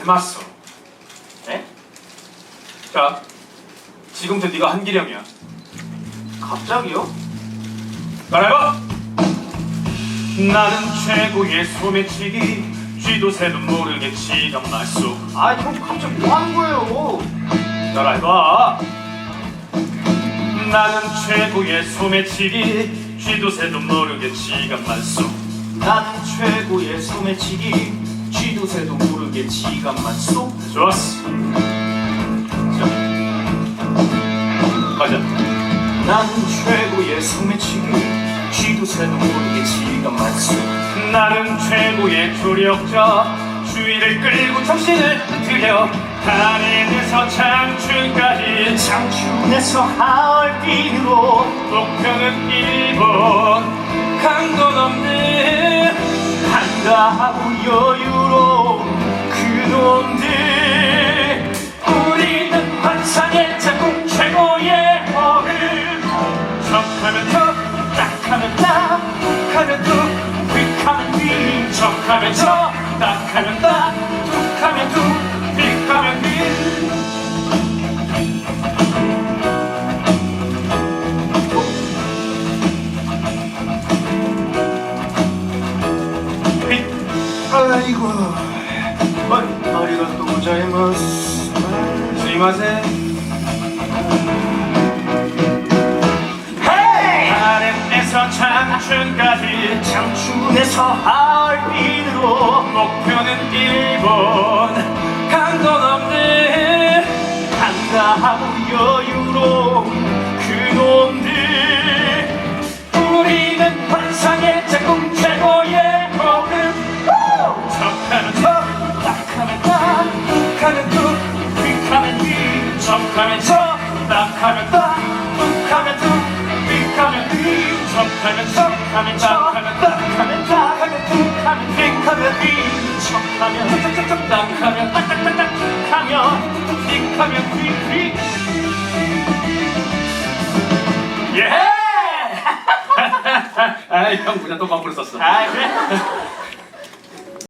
닮았어. 네? 자, 지금부터 네가 한기령이야. 갑자기요? 따라해봐. 나는 최고의 소매치기 쥐도 새도 모르게 치던 말소 아, 형 갑자기 뭐 하는 거예요? 따라해봐. 나는 최고의 소매치기 쥐도 새도 모르게 치던 말소 나는 최고의 소매치기 새도 모르게 지갑만 쏙 좋았어. 자, 가자. 나는 최고의 소매치기. 쥐도 새도 모르게 지갑만 쏙 나는 최고의 조력자. 주위를 끌고 정신을 들여. 달인에서 장춘까지. 장춘에서 하얼빈으로. 목표는 일본. 강도 넘는 한가하고 여유로운 그 놈들 우리는 환상의 작품 최고의 어른 척하면 척 딱하면 딱. 툭하면 툭 휙하면 휙 척하면 척 딱하면 딱. 툭하면 툭 휙하면 휙 휙. 아이고 아, 헤이! 아랫에서 장춘까지 장춘에서 하얼빈으로 목표는 일본. 강도 넘는 한가하고 여유로운 그놈 휙 척하면 척 딱하면 딱 툭하면 툭 휙하면 휙 척하면 척하면 딱하면 딱하면 딱하면 툭하면 휙하면 휙 척하면 척척척 딱하면 딱딱딱딱 툭하면 휙하면 휙휙 예! 아이 형 그냥 또 거꾸로 썼어. 아 그래?